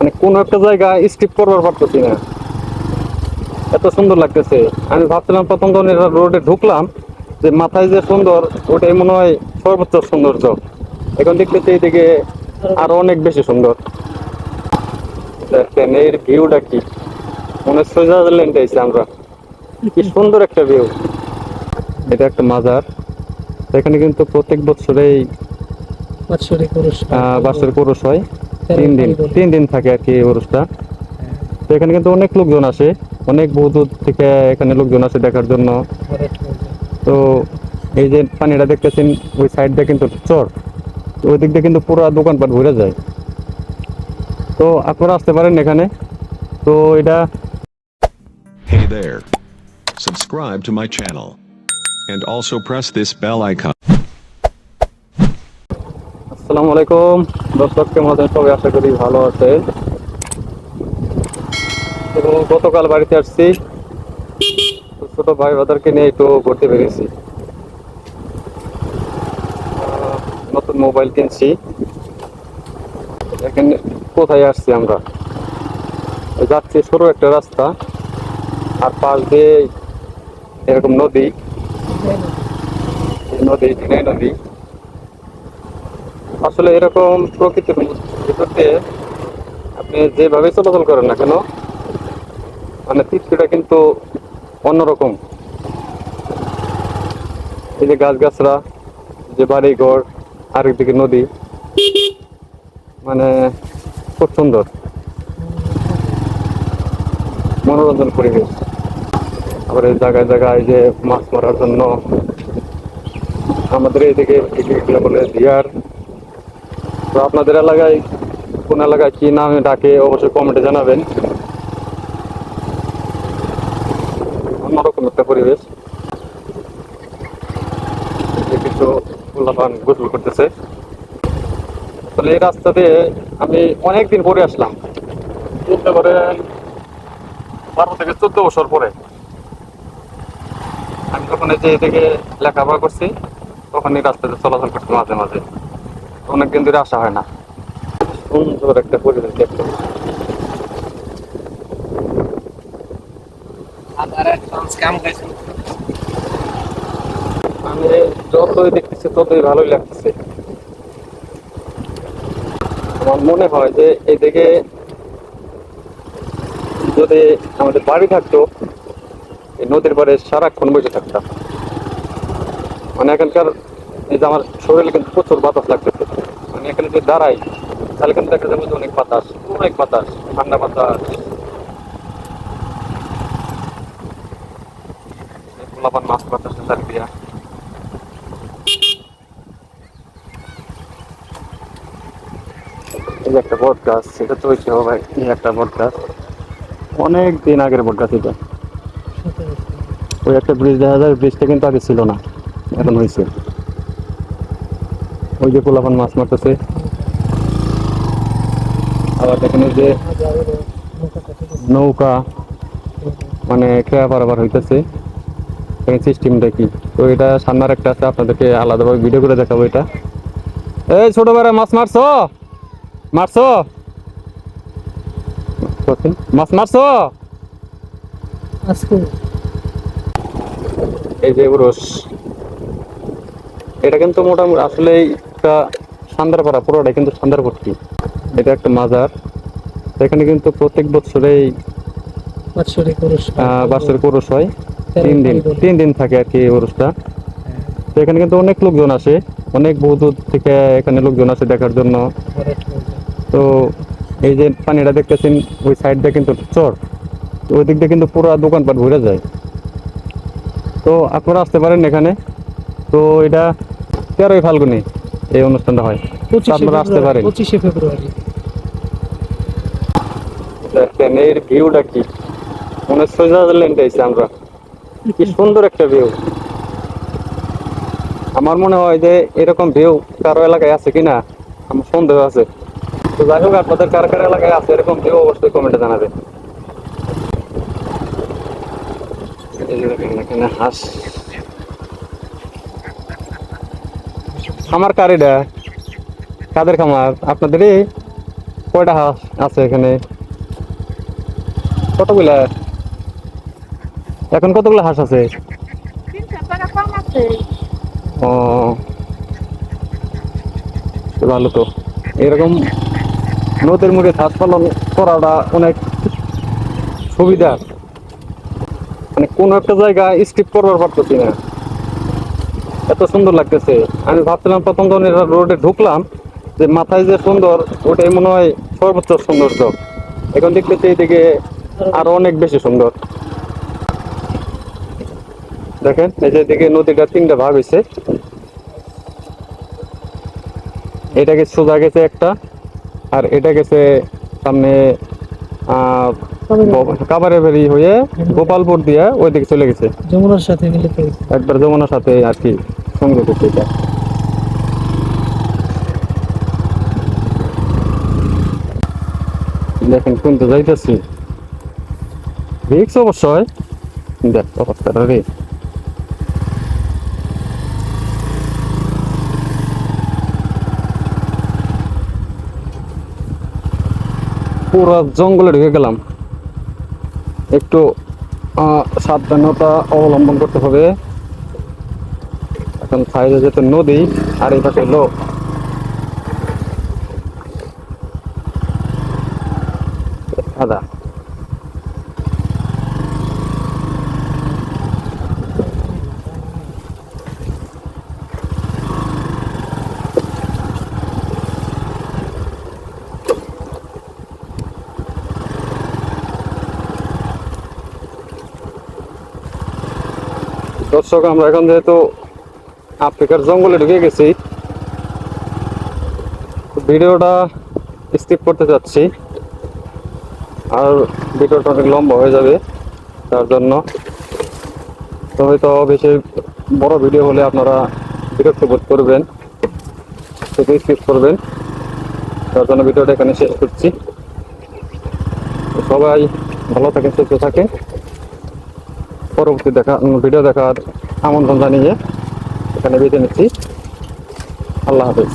মানে কোন একটা জায়গা স্কিপ করবার পারতেছি না। এত সুন্দর লাগতেছে। আমি ভাবছিলাম প্রথম যখন এটা রোডে ঢুকলাম যে মাথায় যে সুন্দর ওটাই মনে হয় সর্বোচ্চ সৌন্দর্য। এখন দেখতেছি এইদিকে আরও অনেক বেশি সুন্দর। দেখেন এর ভিউটা কি? মনে সুইজারল্যান্ড আইছি আমরা। কি সুন্দর একটা ভিউ এটা একটা মাজার। এখানে কিন্তু প্রত্যেক বছরেই বাৎসরিক বাৎসরিক পুরুষ হয়। তিন দিন তিন দিন থাকে আর কি উরুসটা তো এখানে কিন্তু অনেক লোকজন আসে অনেক বহু দূর থেকে এখানে লোকজন আসে দেখার জন্য। তো এই যে পানিটা দেখতেছেন ওই সাইড দিয়ে কিন্তু চর তো ওই দিক দিয়ে কিন্তু পুরো দোকানপাট ভরে যায় তো আপনারা আসতে পারেন এখানে তো এটা Hey there. Subscribe to my channel. And also press this bell icon. আসসালামু আলাইকুম। দর্শক, কেমন আছেন? সবাই আশা করি ভালো আছে এবং গতকাল বাড়িতে আসছি। তো ছোট ভাই বাদারকে নিয়ে একটু ঘুরতে বেরিয়েছি। নতুন মোবাইল কিনছি। এখানে কোথায় আসছি আমরা? যাচ্ছি সরু একটা রাস্তা। আর পাশ দিয়ে এরকম নদী। নদী নদী। আসলে এরকম প্রকৃতির ভিতর আপনি যেভাবে চলাচল করেন না কেন মানে তৃপ্তিটা কিন্তু অন্যরকম। এই যে গাছগাছরা যে বাড়ি ঘর আরেকদিকে নদী মানে খুব সুন্দর। মনোরঞ্জন পরিবেশ। আবার এই জায়গায় জায়গায় যে মাছ মারার জন্য আমাদের এইদিকে বলে দিয়ার। তো আপনাদের এলাকায় কোন এলাকায় কি নামে ডাকে অবশ্যই কমেন্টে জানাবেন। অন্যরকম একটা পরিবেশ। কিছু গোলাপান গোসল করতেছে। আসলে এই রাস্তা দিয়ে আমি অনেকদিন পরে আসলাম। চিন্তা করেন বারো থেকে চোদ্দ বছর পরে আমি যখন এই যে এদিকে লেখাপড়া করছি, তখন এই রাস্তাতে চলাচল করছি মাঝে মাঝে। অনেকদিন ধরে আসা হয় না। সুন্দর একটা পরিবেশ দেখতে আমি যতই দেখতেছি ততই ভালোই লাগতেছে। আমার মনে হয় যে এদিকে যদি আমাদের বাড়ি থাকতো এই নদীর পাড়ে সারাক্ষণ বসে থাকতাম। মানে এখানকার এই যে আমার শরীরে কিন্তু প্রচুর বাতাস লাগতেছে। মানে এখানে যদি দাঁড়াই, তাহলে কিন্তু দেখা যাবে যে অনেক বাতাস অনেক বাতাস, ঠান্ডা বাতাস। মাছ যে একটা ভাই, এই একটা অনেক দিন আগের বট গাছ এটা। ওই একটা ব্রিজ দেখা যায় ব্রিজটা কিন্তু আগে ছিল না, এখন হয়েছে ওই যে পোলাপান মাছ মারতেছে। আবার দেখেন ওই যে নৌকা মানে খেয়া পারাবার হইতেছে। সিস্টেম দেখি তো এটা সামনের একটা আছে আপনাদেরকে আলাদাভাবে ভিডিও করে দেখাবো এটা। এই ছোট বেড়া মাছ মারছো? মারছো? মাছ মারছো? এই যে এটা কিন্তু মোটামুটি আসলে একটা সান্দারপাড়া পুরোটাই কিন্তু সান্দারপট্টি। এটা একটা মাজার। এখানে কিন্তু প্রত্যেক বছরেই বাৎসরিক আহ, বাৎসরিক উরস হয়। তিন দিন তিন দিন থাকে আর কি উরসটা তো এখানে কিন্তু অনেক লোকজন আসে। অনেক বহু দূর থেকে এখানে লোকজন আসে দেখার জন্য। হয়ে। তো এই যে পানিটা দেখতেছেন ওই সাইড দিয়ে কিন্তু চর। ওই দিক দিয়ে কিন্তু পুরো দোকানপাট ঘুরে যায়। তো আপনারা আসতে পারেন এখানে। তো এটা তেরোই ফাল্গুনি। এই অনুষ্ঠানটা হয়। আপনারা আসতে পারেন। পঁচিশে ফেব্রুয়ারি। দেখেন এর ভিউটা কি? মনে সুইজারল্যান্ড আইছি আমরা। কি সুন্দর একটা ভিউ। আমার মনে হয় যে এরকম ভিউ কারও এলাকায় আছে কিনা আমার সন্দেহ আছে। তো যাই হোক আপনাদের কার কার এলাকায় আছে এরকম ভিউ অবশ্যই কমেন্টে যে হাঁস কার এটা কাদের খামার? আপনাদেরই কয়টা হাঁস আছে এখানে? কতগুলা? এখন কতগুলো হাঁস আছে? ও, ভালো তো। এরকম নদীর মুখে হাঁস পালন করাটা অনেক সুবিধা। মানে কোনো একটা জায়গা স্কিপ করবার পারতেছি না। এত সুন্দর লাগতেছে। আমি ভাবছিলাম প্রথম যখন এটা রোডে ঢুকলাম যে মাথায় যে সুন্দর ওটাই মনে হয় সর্বোচ্চ সৌন্দর্য। এখন দেখতেছি এইদিকে আরও অনেক বেশি সুন্দর। দেখেন এই যে এদিকে নদীটা তিনটা ভাগ হয়েছে এটা গেছে সোজা গেছে একটা আর এটা গেছে সামনে আহ কাবারে বেরি হয়ে গোপালপুর দিয়ে ওইদিকে চলে গেছে। যমুনার সাথে মিলিত একবার যমুনার সাথে আর কি। সংযোগ হচ্ছে এটা দেখেন কোনতে যাইতেছি। রিক্স অবশ্যই দেখ অবস্থাটা রে। পুরো জঙ্গলে ঢুকে গেলাম। একটু সাবধানতা অবলম্বন করতে হবে। এখন সাইডে যেতে নদী আর এই পাশে লোক। আদা। দর্শক আমরা এখন যেহেতু আফ্রিকার জঙ্গলে ঢুকে গেছি। ভিডিওটা স্কিপ করতে চাচ্ছি আর ভিডিওটা অনেক লম্বা হয়ে যাবে, তার জন্য। তো হয়তো বেশি বড় ভিডিও হলে আপনারা বিরক্ত বোধ করবেন সেটা স্কিপ করবেন। তার জন্য ভিডিওটা এখানে শেষ করছি। সবাই ভালো থাকেন, সুস্থ থাকেন। পরবর্তী দেখা, ভিডিও দেখার আমন্ত্রণ জানিয়ে এখানে বেঁধে নিচ্ছি। আল্লাহ হাফেজ।